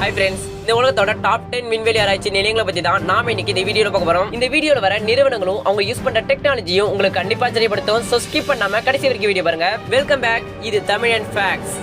Hi friends இந்த உலகத்தோட top ten விண்வெளி ஆராய்ச்சி நிலையங்களை பத்தி தான் நாம இன்னைக்கு இந்த வீடியோல பார்க்க போறோம். இந்த வீடியோல வர நிறுவனங்களும் அவங்க யூஸ் பண்ற டெக்னாலஜியும் உங்களுக்கு கண்டிப்பா தெரியப்படுத்தும் ஸோ ஸ்கிப் பண்ணாம கடைசி வரைக்கும் வீடியோ பாருங்க. வெல்கம் பேக் இது தமிழ் அண்ட் ஃபேக்ட்ஸ்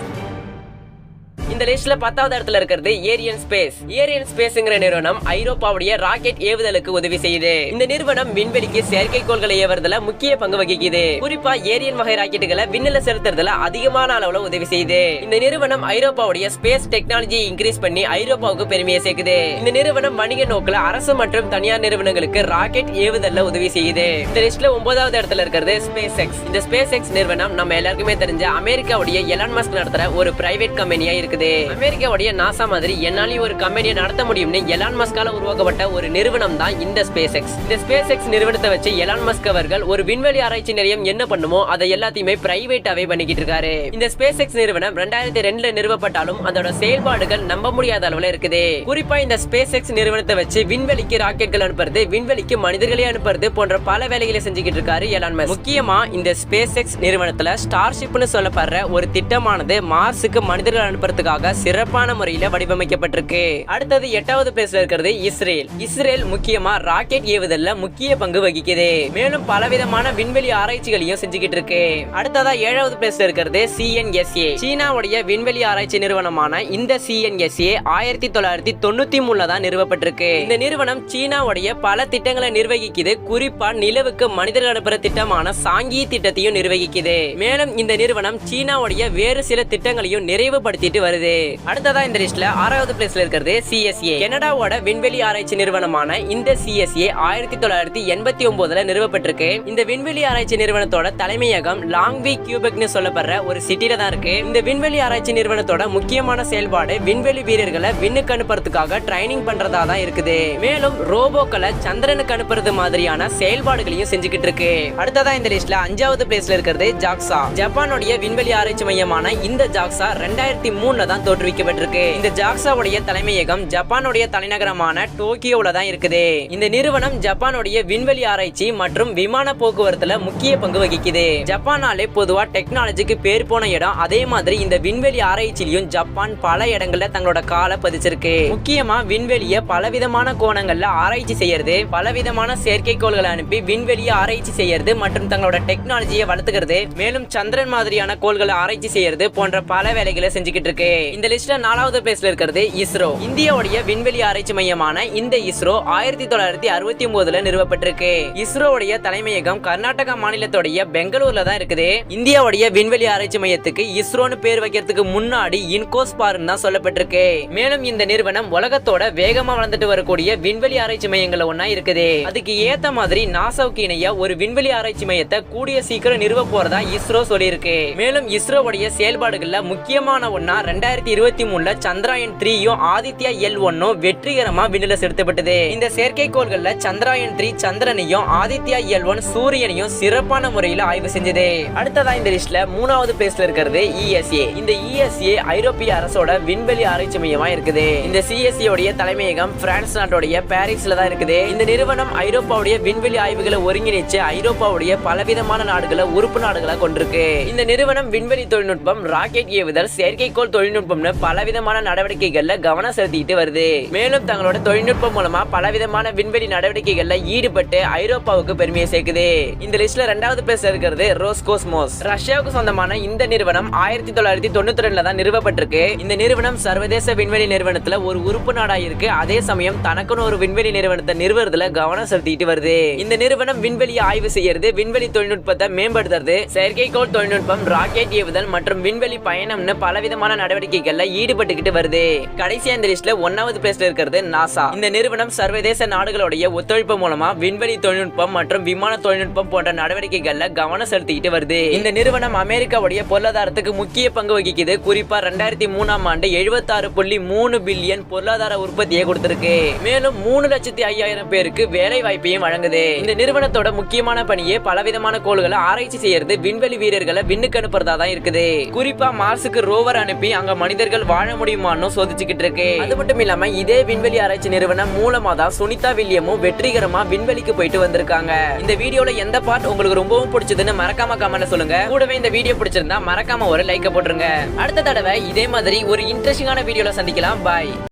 இந்த லிஸ்ட்ல பத்தாவது இடத்துல இருக்கிறது ஏரியன் ஸ்பேஸ் ஏரியன் ஸ்பேஸ்ங்கிற நிறுவனம் ஐரோப்பாவுடைய ராக்கெட் ஏவுதலுக்கு உதவி செய்யுது. இந்த நிறுவனம் விண்வெளிக்கு செயற்கைக்கோள்களை ஏவுறதுல முக்கிய பங்கு வகிக்குது. குறிப்பா ஏரியன் வகை ராக்கெட்டுகளை விண்ணில செலுத்துறதுல அதிகமான அளவுல உதவி செய்யுது. இந்த நிறுவனம் ஐரோப்பாவுடைய ஸ்பேஸ் டெக்னாலஜியை இன்க்ரீஸ் பண்ணி ஐரோப்பாவுக்கு பெருமையை சேர்க்குது. இந்த நிறுவனம் வணிக நோக்கில் அரசு மற்றும் தனியார் நிறுவனங்களுக்கு ராக்கெட் ஏவுதல்ல உதவி செய்யுது. இந்த லிஸ்ட்ல ஒன்பதாவது இடத்துல இருக்கிறது ஸ்பேஸ் எக்ஸ் இந்த ஸ்பேஸ் எக்ஸ் நிறுவனம் நம்ம எல்லாருக்குமே தெரிஞ்ச அமெரிக்காவுடைய எலான் மஸ்க் நடத்துற ஒரு பிரைவேட் கம்பெனியா இருக்குது. அமெரிக்காவுடைய நாசா மாதிரி என்னாலையும் ஒரு கம்பெனியை நடத்த முடியும்னு எலான் மஸ்கால உருவாக்கப்பட்ட ஒரு நிறுவனம் தான் இந்த ஸ்பேஸ் எக்ஸ் இந்த ஸ்பேஸ் எக்ஸ் நிறுவனத்தை வச்சு எலான் மஸ்க் அவர்கள் ஒரு விண்வெளி ஆராய்ச்சி நிலையம் என்ன பண்ணுமோ அதை எல்லாத்தையுமே பிரைவேட்டாவே பண்ணிக்கிட்டு இருக்காரு. இந்த ஸ்பேஸ் எக்ஸ் நிறுவனம் ரெண்டாயிரத்தி ரெண்டுல நிறுவப்பட்டாலும் அதோட செயல்பாடுகள் நம்ப முடியாத அளவுல இருக்குது. குறிப்பா இந்த ஸ்பேஸ் எக்ஸ் நிறுவனத்தை வச்சு விண்வெளிக்கு ராக்கெட்கள் அனுப்புறது விண்வெளிக்கு மனிதர்களை அனுப்புறது போன்ற பல வேலைகளை செஞ்சுக்கிட்டு இருக்காரு எலான் மஸ்க் முக்கியமா இந்த ஸ்பேஸ் எக்ஸ் நிறுவனத்துல ஸ்டார்ஷிப்னு சொல்லப்படுற ஒரு திட்டமானது மார்ஸுக்கு மனிதர்கள் அனுப்புறதுக்காக சிறப்பான முறையில வடிவமைக்கப்பட்டிருக்கு. அடுத்தது எட்டாவது பிளேஸ்ல இருக்கிறது இஸ்ரேல். இஸ்ரேல் முக்கியமா ராக்கெட் ஏவுதல்ல முக்கிய பங்கு வகிக்குது. மேலும் பலவிதமான விண்வெளி ஆராய்ச்சிகளையும் செஞ்சுக்கிட்டு இருக்கு. அடுத்ததா ஏழாவது பிளேஸ்ல இருக்கிறது சிஎன்எஸ்ஏ சீனாவுடைய விண்வெளி ஆராய்ச்சி நிறுவனமான இந்த சிஎன்எஸ்ஏ ஆயிரத்தி தொள்ளாயிரத்தி தொண்ணூத்தி மூணுல தான் நிறுவப்பட்டிருக்கு. இந்த நிறுவனம் சீனாவுடைய பல திட்டங்களை நிர்வகிக்குது. குறிப்பா நிலவுக்கு மனிதர்கள் அனுப்புற திட்டமான சாங்கி திட்டத்தையும் நிர்வகிக்குது. மேலும் இந்த நிறுவனம் சீனாவுடைய வேறு சில திட்டங்களையும் நிறைவுபடுத்திட்டு வருது. அடுத்ததா இந்த லிஸ்ட்ல ஆறாவது பிளேஸ்ல இருக்கிறது சிஎஸ்ஏ கனடாவோட விண்வெளி ஆராய்ச்சி நிறுவனமான இந்த சிஎஸ்ஏ ஆயிரத்தி தொள்ளாயிரத்தி எண்பத்தி ஒன்பதுல நிறுவப்பட்டிருக்கு இந்த விண்வெளி ஆராய்ச்சி நிறுவனத்தோட தலைமையகம் லாங்வி கியூபெக்னு சொல்லப்படுற ஒரு சிட்டில தான் இருக்கு. இந்த விண்வெளி ஆராய்ச்சி நிறுவனத்தோட முக்கியமான செயல்பாடு விண்வெளி வீரர்களை விண்ணுக்கு அனுப்புறதுக்காக ட்ரைனிங் பண்றதா தான் இருக்குது. மேலும் ரோபோக்களை சந்திரனுக்கு அனுப்புறது மாதிரியான செயல்பாடுகளையும் செஞ்சுக்கிட்டு இருக்கு. அடுத்ததா இந்த லிஸ்ட்ல அஞ்சாவது பிளேஸ்ல இருக்கிறது ஜாக்ஸா ஜப்பானுடைய விண்வெளி ஆராய்ச்சி மையமான இந்த ஜாக்ஸா ரெண்டாயிரத்தி மூணுல தான் தோற்றுவிக்கப்பட்டிருக்கு. இந்த ஜாக்சாவுடைய தலைமையகம் ஜப்பானுடைய தலைநகரமான டோக்கியோவில் தான் இருக்குது. இந்த நிறுவனம் ஜப்பானுடைய விண்வெளி ஆராய்ச்சி மற்றும் விமான போக்குவரத்துல முக்கிய பங்கு வகிக்குது. ஜப்பானாலே பொதுவா டெக்னாலஜிக்கு பேர் போன இடம் அதே மாதிரி இந்த விண்வெளி ஆராய்ச்சியிலும் ஜப்பான் பல இடங்கள்ல தங்களோட காலை பதிச்சிருக்கு. முக்கியமா விண்வெளிய பலவிதமான கோணங்கள்ல ஆராய்ச்சி செய்யறது பலவிதமான செயற்கைக்கோள்களை அனுப்பி விண்வெளியை ஆராய்ச்சி செய்யறது மற்றும் தங்களோட டெக்னாலஜியை வளர்த்துக்கிறது. மேலும் சந்திரன் மாதிரியான கோள்களை ஆராய்ச்சி செய்யறது போன்ற பல வேலைகளை செஞ்சுக்கிட்டு இருக்கு. இந்த லிஸ்ட்ல நாலாவது பிளேஸ்ல இருக்கிறது இஸ்ரோ. இந்தியாவுடைய விண்வெளி ஆராய்ச்சி மையமான இந்த இஸ்ரோ ஆயிரத்தி தொள்ளாயிரத்தி அறுபத்தி ஒன்பதுல நிறுவப்பட்டிருக்கு. இஸ்ரோவுடைய தலைமையகம் கர்நாடகா மாநிலத்துடைய பெங்களூர்ல தான் இருக்குது. இந்தியாவுடைய விண்வெளி ஆராய்ச்சி மையத்துக்கு இஸ்ரோன்னு பேர் வைக்கிறதுக்கு முன்னாடி இன்கோஸ்பார்னு தான் சொல்லப்பட்டிருக்கு. மேலும் இந்த நிறுவனம் உலகத்தோட வேகமா வளர்ந்துட்டு வரக்கூடிய விண்வெளி ஆராய்ச்சி மையங்கள் ஒண்ணா இருக்குது. அதுக்கு ஏத்த மாதிரி நாசாவுக்கு இணைய ஒரு விண்வெளி ஆராய்ச்சி மையத்தை கூடிய சீக்கிரம் நிறுவ போறதா இஸ்ரோ சொல்லியிருக்கு. மேலும் இஸ்ரோவுடைய செயல்பாடுகள்ல முக்கியமான ஒன்னா ரெண்டாயிரத்தி இருபத்தி மூணுல சந்திராயன் த்ரீயும் ஆதித்யா எல் ஒன்னும் வெற்றிகரமா விண்ணில செலுத்தப்பட்டது. இந்த செயற்கைக்கோள்கள்ல சந்திராயன் த்ரீ சந்திரனையும் ஆதித்யா எல் ஒன் சூரியனையும் சிறப்பான முறையில ஆய்வு செஞ்சது. அடுத்ததா இந்த லிஸ்ட்ல மூணாவது பிளேஸ்ல இருக்கிறது இஎஸ்ஏ இந்த இஎஸ்ஏ ஐரோப்பிய அரசோட விண்வெளி ஆராய்ச்சி மையமா இருக்குது. இந்த சிஎஸ்ஏ உடைய தலைமையகம் பிரான்ஸ் நாட்டோடைய பாரிஸ்ல தான் இருக்குது. இந்த நிறுவனம் ஐரோப்பாவுடைய விண்வெளி ஆய்வுகளை ஒருங்கிணைச்சு ஐரோப்பாவுடைய பலவிதமான நாடுகளை உறுப்பு நாடுகளா கொண்டிருக்கு. இந்த நிறுவனம் விண்வெளி தொழில்நுட்பம் ராக்கெட் ஏவுதல் செயற்கைக்கோள் தொழில்நுட்பம் தொழில்நுட்பம்னு பலவிதமான நடவடிக்கைகள்ல கவனம் செலுத்திட்டு வருது. மேலும் தங்களோட தொழில்நுட்பம் மூலமா பலவிதமான விண்வெளி நடவடிக்கைகள்ல ஈடுபட்டு ஐரோப்பாவுக்கு பெருமையை சேர்க்குது. இந்த லிஸ்ட்ல ரெண்டாவது பிளேஸ்ல இருக்கிறது ரோஸ்கோஸ்மோஸ். ரஷ்யாவுக்கு சொந்தமான இந்த நிறுவனம் ஆயிரத்தி தொள்ளாயிரத்தி தொண்ணூத்தி ரெண்டுல தான் நிறுவப்பட்டிருக்கு. இந்த நிறுவனம் சர்வதேச விண்வெளி நிறுவனத்துல ஒரு உறுப்பு நாடா இருக்கு. அதே சமயம் தனக்குன்னு ஒரு விண்வெளி நிறுவனத்தை நிறுவறதுல கவனம் செலுத்திட்டு வருது. இந்த நிறுவனம் விண்வெளியை ஆய்வு செய்யறது விண்வெளி தொழில்நுட்பத்தை மேம்படுத்துறது செயற்கைக்கோள் தொழில்நுட்பம் ராக்கெட் ஏவுதல் மற்றும் விண்வெளி பயணம்னு பலவிதமான நடவடிக்கைகள்ல ஈடுபட்டுக்கிட்டு வருது. கடைசியா இந்த லிஸ்ட்ல ஒன்னாவது பிளேஸ்ல இருக்கிறது நாசா இந்த நிறுவனம் சர்வதேச நாடுகளுடைய ஒத்துழைப்பு மூலமா விண்வெளி தொழில்நுட்பம் மற்றும் விமான தொழில்நுட்பம் போன்ற நடவடிக்கைகள்ல கவனம் செலுத்திக்கிட்டு வருது. இந்த நிறுவனம் அமெரிக்காவுடைய பொருளாதாரத்துக்கு முக்கிய பங்கு வகிக்குது. குறிப்பா ரெண்டாயிரத்தி மூணாம் ஆண்டு எழுபத்தாறு புள்ளி மூணு பில்லியன் பொருளாதார உற்பத்தியை கொடுத்திருக்கு. மேலும் மூணு லட்சத்தி ஐயாயிரம் பேருக்கு வேலை வாய்ப்பையும் வழங்குது. இந்த நிறுவனத்தோட முக்கியமான பணியே பலவிதமான கோள்களை ஆராய்ச்சி செய்யறது. விண்வெளி வீரர்களை விண்ணுக்கு அனுப்புறதா தான் இருக்குது. குறிப்பா மார்ஸுக்கு ரோவர் அனுப்பி அங்க மனிதர்கள் வாழ முடியுமான்னு சோதிச்சுக்கிட்டு இருக்கு அது மட்டும் இல்லாம இதே விண்வெளி ஆராய்ச்சி நிறுவனம் மூலமா தான் சுனிதா வில்லியமும் வெற்றிகரமா விண்வெளிக்கு போயிட்டு வந்திருக்காங்க. இந்த வீடியோல எந்த பார்ட் உங்களுக்கு ரொம்பவும் பிடிச்சதுன்னு மறக்காம கமெண்ட்ல சொல்லுங்க. கூடவே இந்த வீடியோ பிடிச்சிருந்தா மறக்காம ஒரு லைக்க போட்டுருங்க. அடுத்த தடவை இதே மாதிரி ஒரு இன்ட்ரெஸ்டிங்கான வீடியோல சந்திக்கலாம். பாய்